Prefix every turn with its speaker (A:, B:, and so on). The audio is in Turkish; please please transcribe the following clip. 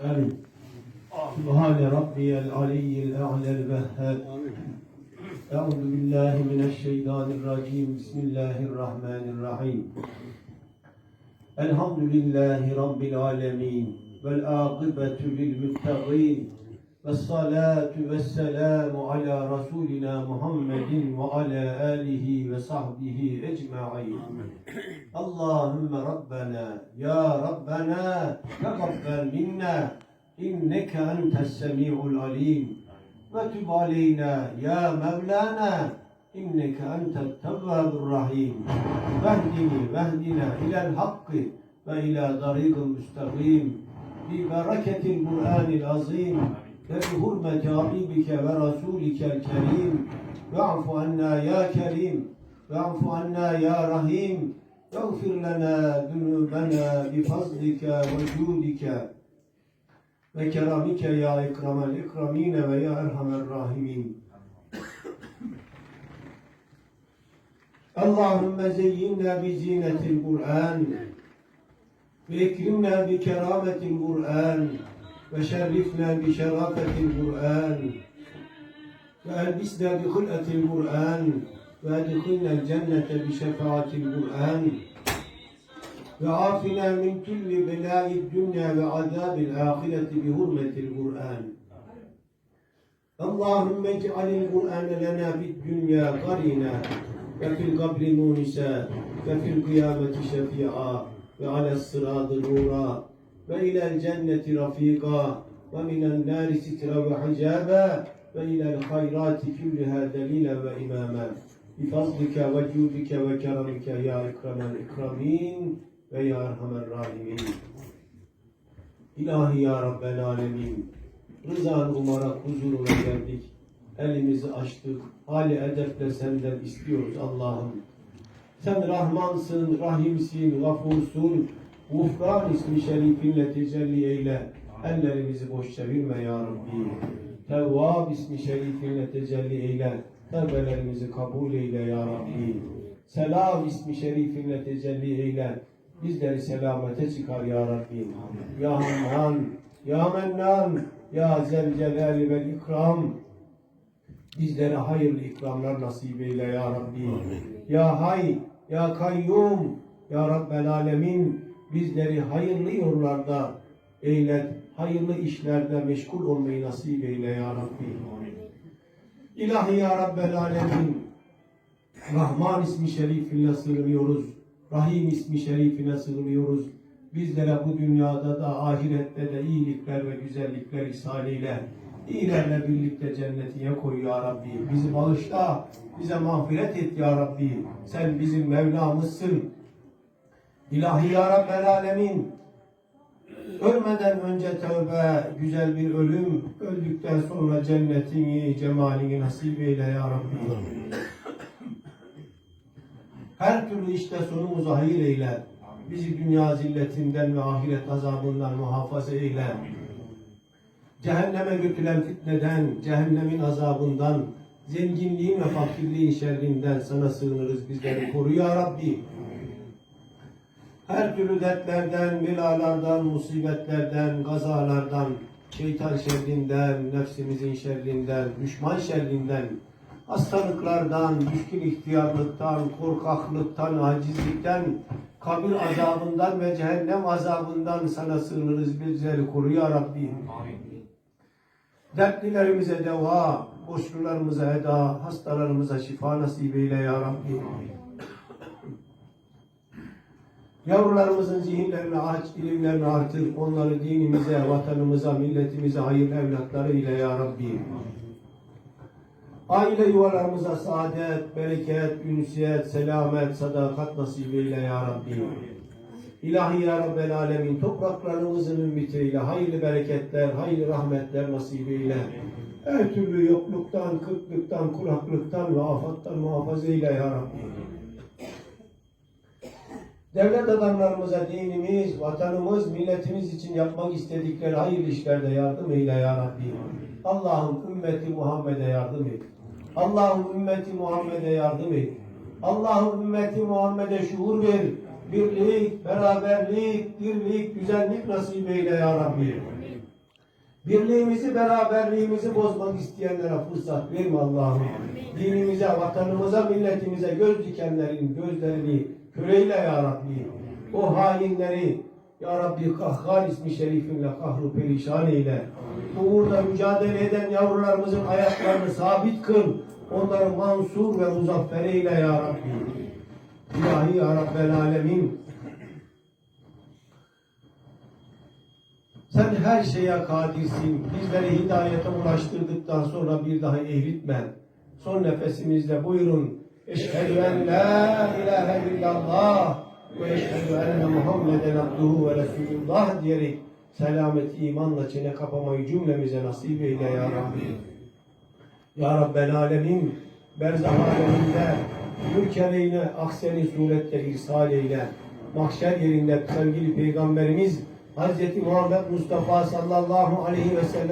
A: آمين. سبحان ربي العلي الأعلى الوهاب أعوذ بالله من الشيطان الرجيم. بسم الله الرحمن الرحيم. الحمد لله رب العالمين والعاقبة للمتقين. ve salatu ve selamu ala Rasulina Muhammedin ve ala alihi ve sahbihi ecma'in. Allahümme Rabbena, ya Rabbena, tekabbel minna, inneke entes semi'ul alim. Ve tüb aleyna, ya Mevlana, inneke entet tevvabur rahim. Vehdini, vehdina ilel hakkı ve ila darigil müstakim. Bi bereketil Kur'anil azim. وبحرمة حبيبك ورسولك الكريم واعف عنا يا كريم واعف عنا يا رحيم واغفر لنا ذنوبنا بفضلك وجودك وكرمك يا إكرم الإكرمين ويا أرحم الراحمين اللهم زينا بزينة القرآن وإكرمنا بكرامة القرآن وشرفنا بشرافة القرآن وألبسنا بخلقة القرآن وأدخلنا الجنة بشفاعة القرآن. وعافنا من كل بلاء الدنيا وعذاب الآخرة بحرمة القرآن. اللهم اجعل القرآن لنا في الدنيا قرينا وفي القبر مونسا وفي القيامة شفيعا وعلى الصراط نورا. ve ilel cenneti rafika ve minen nâri sitra ve hicâbe ve ilel hayrâti küllühâ delîle ve imâme. Bifazlike ve cudike ve keramike ya ikramel ikramin ve ya erhamer rahimin. İlahi rızan umara huzuruna geldik. Elimizi açtık. Hali edeple senden istiyoruz Allah'ım. Sen Rahmansın, Rahimsin, Gafursun, Gufran ismi şerifinle tecelli eyle Ellerimizi boş çevirme ya Rabbi Tevvab ismi şerifinle tecelli eyle Tevbelerimizi kabul eyle ya Rabbi Selam ismi şerifinle tecelli eyle Bizleri selamete çıkar ya Rabbi. Ya Hannan, Ya Mennan, Ya Zelcelal ve İkram. Bizlere hayırlı ikramlar nasip eyle ya Rabbi. Ya Hay, Ya Kayyum, Ya Rabbel Alemin. Bizleri hayırlı yollarda eylet, hayırlı işlerde meşgul olmayı nasip eyle ya Rabbi. İlahi ya Rabbel Alemin. Rahman ismi şerifinle sığınıyoruz. Rahim ismi şerifine sığınıyoruz. Bizlere bu dünyada da ahirette de iyilikler ve güzellikler ihsan eyle. İyilerle birlikte cennetine koy ya Rabbi. Bizi bağışla, bize mağfiret et ya Rabbi. Sen bizim Mevlamızsın. İlahi ya Rabbel Alemin. Ölmeden önce tövbe, güzel bir ölüm, öldükten sonra cennetini, cemalini nasip eyle ya Rabbi. Her türlü işte sonumuzu hayır eyle. Bizi dünya zilletinden ve ahiret azabından muhafaza eyle. Cehenneme götüren fitneden, cehennemin azabından, zenginliğin ve fakirliğin şerrinden sana sığınırız. Bizleri koru ya Rabbi. Her türlü dertlerden, belalardan, musibetlerden, gazalardan, şeytan şerrinden, nefsimizin şerrinden, düşman şerrinden, hastalıklardan, düşkün ihtiyarlıktan, korkaklıktan, acizlikten, kabir azabından ve cehennem azabından sana sığınırız. Bizleri koru ya Rabbi. Dertlilerimize deva, borçlularımıza eda, hastalarımıza şifa nasip eyle ya Rabbi. Yavrularımızın zihinlerini aç, ilimlerini artır, onları dinimize, vatanımıza, milletimize hayırlı evlatları ile ya Rabbi. Aile yuvalarımıza saadet, bereket, ünsiyet, selamet, sadakat nasip eyle ya Rabbi. İlahi ya Rabbel Alemin topraklarımızın ümmetiyle hayırlı bereketler, hayırlı rahmetler nasip eyle. Her türlü yokluktan, kıtlıktan, kuraklıktan ve afattan muhafaza eyle ya Rabbi. Devlet adamlarımıza dinimiz, vatanımız, milletimiz için yapmak istedikleri hayırlı işlerde yardım eyle ya Rabbi. Allah'ım ümmeti Muhammed'e yardım et. Allah'ım ümmeti Muhammed'e yardım et. Allah'ım ümmeti Muhammed'e şuur ver. Birlik, beraberlik, dirlik, güzellik nasip eyle ya Rabbi. Birliğimizi, beraberliğimizi bozmak isteyenlere fırsat verme Allah'ım. Dinimize, vatanımıza, milletimize göz dikenlerin gözlerini köreyle ya Rabbi. O hainleri ya Rabbi kahhar ismi şerifinle kahru perişan eyle. Bu uğurda mücadele eden yavrularımızın ayaklarını sabit kıl. Onları mansur ve muzaffer eyle ya Rabbi. İlahi ya Rabbel Alemin. Sen her şeye kadirsin. Bizleri hidayete ulaştırdıktan sonra bir daha eğritme. Son nefesimizde buyurun. Eşhedü en la ilahe illallah ve eşhedü enne Muhammeden abduhu ve resulullah diyerek selameti imanla çene kapamayı cümlemize nasip eyle ya Rabbi. Ya Rabbel Alemin berzah aleminde mülkereyne akseni surette irsal eyle. Mahşer yerinde sevgili Peygamberimiz Hz. Muhammed Mustafa sallallahu aleyhi ve sellem